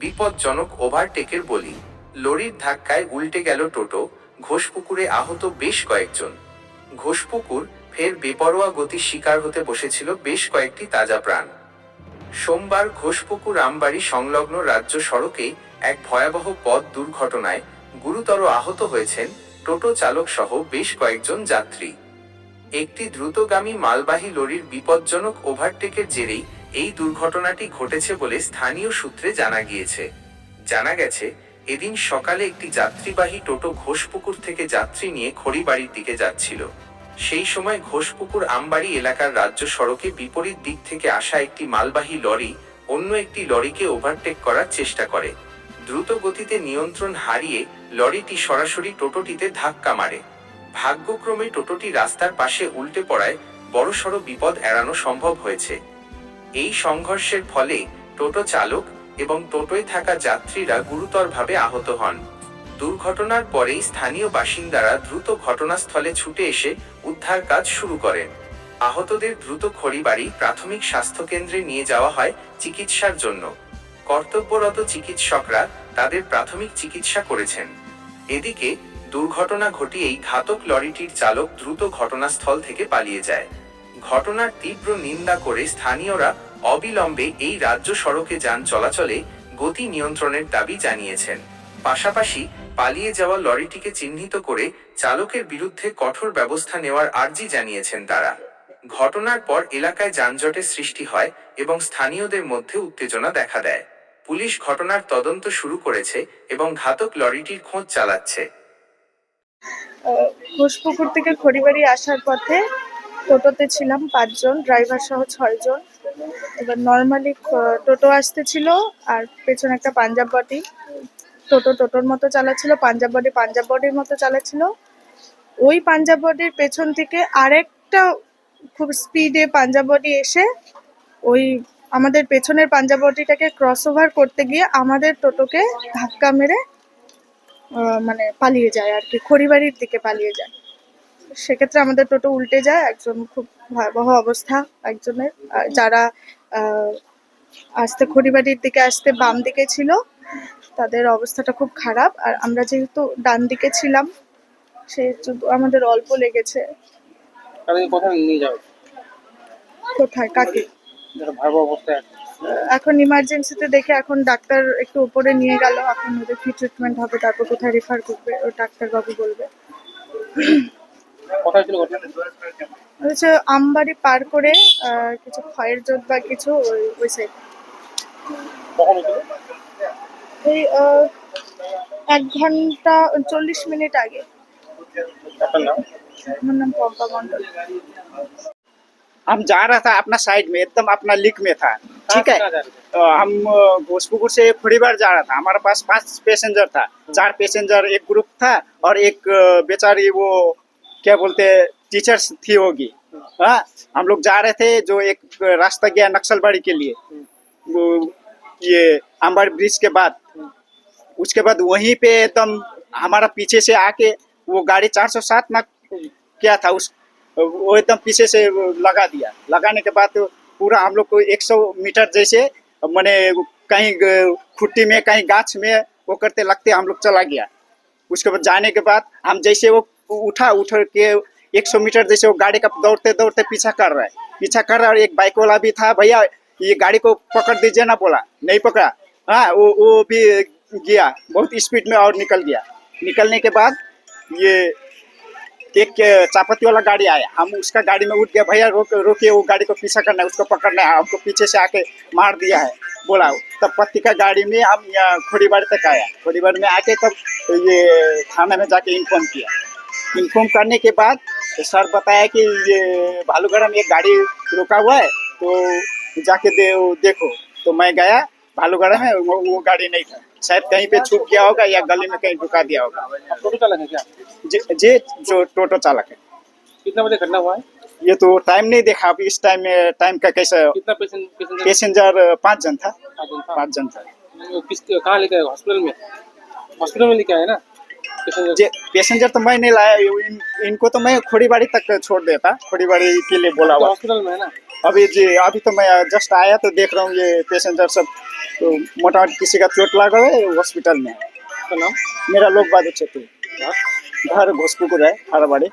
বিপজ্জনক ওভারটেকের বলি। লরির ধাক্কায় উল্টে গেল টোটো, ঘোষপুকুরে আহত বেশ কয়েকজন। ঘোষপুকুর ফের বেপরোয়া গতির শিকার হতে বসেছিল বেশ কয়েকটি তাজা প্রাণ। সোমবার ঘোষপুকুর আমবাড়ি সংলগ্ন রাজ্য সড়কে এক ভয়াবহ পথ দুর্ঘটনায় গুরুতর আহত হয়েছেন টোটো চালক সহ বেশ কয়েকজন যাত্রী। একটি দ্রুতগামী মালবাহী লরির বিপজ্জনক ওভারটেকের জেরেই এই দুর্ঘটনাটি ঘটেছে বলে স্থানীয় সূত্রে জানা গিয়েছে। জানা গেছে, এদিন সকালে একটি যাত্রীবাহী টোটো ঘোষপুকুর থেকে যাত্রী নিয়ে খড়িবাড়ির দিকে যাচ্ছিল। সেই সময় ঘোষপুকুর আমবাড়ি এলাকার রাজ্য সড়কে বিপরীত দিক থেকে আসা একটি মালবাহী লরি অন্য একটি লরিকে ওভারটেক করার চেষ্টা করে। দ্রুত গতিতে নিয়ন্ত্রণ হারিয়ে লরিটি সরাসরি টোটোটিতে ধাক্কা মারে। ভাগ্যক্রমে টোটোটি রাস্তার পাশে উল্টে পড়ায় বড়সড় বিপদ এড়ানো সম্ভব হয়েছে। এই সংঘর্ষের ফলে টোটো চালক এবং টোটোয় থাকা যাত্রীরা গুরুতরভাবে আহত হন। দুর্ঘটনার পরেই স্থানীয় বাসিন্দারা দ্রুত ঘটনাস্থলে ছুটে এসে উদ্ধার কাজ শুরু করেন। আহতদের দ্রুত খড়িবাড়ি, প্রাথমিক স্বাস্থ্য কেন্দ্রে নিয়ে যাওয়া হয় চিকিৎসার জন্য। কর্তব্যরত চিকিৎসকরা তাদের প্রাথমিক চিকিৎসা করেছেন। এদিকে দুর্ঘটনা ঘটিয়েই ঘাতক লরিটির চালক দ্রুত ঘটনাস্থল থেকে পালিয়ে যায়। ঘটনার তীব্র নিন্দা করে স্থানীয়রা অবিলম্বে এই রাজ্য সড়কে যান চলাচলে গতি নিয়ন্ত্রণের দাবি জানিয়েছেন। পাশাপাশি পালিয়ে যাওয়া লরিটিকে চিহ্নিত করে চালকের বিরুদ্ধে কঠোর ব্যবস্থা নেওয়ার আর্জি জানিয়েছেন তারা। ঘটনার পর এলাকায় যানজটের সৃষ্টি হয় এবং স্থানীয়দের মধ্যে উত্তেজনা দেখা দেয়। পুলিশ ঘটনার তদন্ত শুরু করেছে এবং ঘাতক লরিটির খোঁজ চালাচ্ছে। ঘোষপুকুর থেকে খড়িবাড়ি আসার পথে টোটোতে ছিলাম পাঁচজন ড্রাইভার সহ ছয়জন। এবার নর্মালি টোটো আসতেছিল আর পেছনে একটা পাঞ্জাব বডি। টোটো টোটোর মতো চালাচ্ছিল, পাঞ্জাব বডি পাঞ্জাব বডির মতো চালাচ্ছিল। ওই পাঞ্জাব বডির পেছন থেকে আরেকটা খুব স্পিডে পাঞ্জাব বডি এসে ওই আমাদের পেছনের পাঞ্জাব বডিটাকে ক্রস ওভার করতে গিয়ে আমাদের টোটোকে ধাক্কা মেরে মানে পালিয়ে যায় আর কি, খড়িবাড়ির দিকে পালিয়ে যায়। সেক্ষেত্রে আমাদের টোটো উল্টে যায় একজন খুব ভয়াবহ অবস্থা একজনের যারা আসতে খড়িবাড়ির দিকে আসতে বাম দিকে ছিল তাদের অবস্থাটা খুব খারাপ। আর আমরা যেহেতু ডান দিকে ছিলাম সেহেতু আমাদের অল্প লেগেছে। কোথায় নিয়ে কোথায়? কাকে? এখন ইমার্জেন্সিতে দেখে এখন ডাক্তার একটু উপরে নিয়ে গেল এখন ওদের কি ট্রিটমেন্ট হবে তারপর কোথায় রেফার করবে ও ডাক্তারবাবু বলবে। কোথায় ছিল ঘটনা হচ্ছে আমবাড়ি পার করে আহ, কিছু ক্ষয়ের জোট বা কিছু ওই ওই সাইড কখন হয়েছিল এই আহ, এক ঘন্টা চল্লিশ মিনিট আগে আপনার নাম আমার নাম পম্পা মন্ডল हम जा रहा था अपना साइड में एकदम अपना लिक में था ठीक है कहाँ जा रहे थे? तो हम अ, घोषपुकुर से खोड़ीबार जा रहा था हमारे पास पांच पैसेंजर था चार पैसेंजर एक ग्रुप था और एक अ, बेचारी वो क्या बोलते हैं टीचर्स थी होगी। हाँ हम लोग जा रहे थे जो एक रास्ता गया नक्सलबाड़ी के लिए। वो ये अम्बाड़ी ब्रिज के बाद। उसके बाद वहीं पे एकदम हमारा पीछे से आके वो गाड़ी 407 ना क्या था, उस, वो एकदम पीछे से लगा दिया। लगाने के बाद पूरा हम लोग को 100 मीटर जैसे, मैंने कहीं खुट्टी में, कहीं गाछ में वो करते लगते हम लोग चला गया। उसके बाद जाने के बाद हम जैसे वो उठा उठ के 100 मीटर जैसे वो गाड़ी का दौड़ते दौड़ते पीछा कर रहा है। पीछा कर रहा है और एक बाइक वाला भी था, भैया, ये गाड़ी को पकड़ दीजिए ना, बोला। नहीं पकड़ा। हाँ वो वो भी गया, बहुत स्पीड में और निकल गया। निकलने के बाद ये एक चापत्ती वाला गाड़ी आया। हम उसका गाड़ी में उठ गया भैया, रोक, रोकिए, वो गाड़ी को पीछा करना है, उसको पकड़ना है, हमको पीछे से आके मार दिया है। बोला। तब पत्ती का गाड़ी में हम खोड़ीबाड़ी तक आया। खोड़ीबाड़ी में आके तब ये थाना में जाके इन्फॉर्म किया। इन्फॉर्म करने के बाद तो सर बताया कि ये भालूगढ़ में एक गाड़ी रुका हुआ है तो जाके दे, देखो। तो मैं गया भालूगढ़ में वो, वो गाड़ी नहीं था। शायद कहीं पे छुप गया होगा या गली में कहीं रुका दिया होगा। टोटो चालक है क्या? जे जे टोटो चालक है। कितना बजे घटना हुआ है? ये तो टाइम नहीं देखा अभी इस टाइम में टाइम का कैसा कितना पैसेंजर पाँच जन था। पाँच जन था। किस कहाँ लेके आए? हॉस्पिटल में? हॉस्पिटल में लेके आए ना? जे पैसेंजर तो मैं नहीं लाया इन, इनको तो मैं खोड़ीबाड़ी तक छोड़ देता खोड़ीबाड़ी के लिए बोला हुआ। हॉस्पिटल में ना? अभी जी अभी तो मैं जस्ट आया तो देख रहा हूँ ये पैसेंजर सब तो मोटा मोटी किसी का चोट लगा है हॉस्पिटल में। तो नाम? मेरा लोग बाद क्षेत्र। हाँ? घर घोसपुकुर है हरबाड़ी।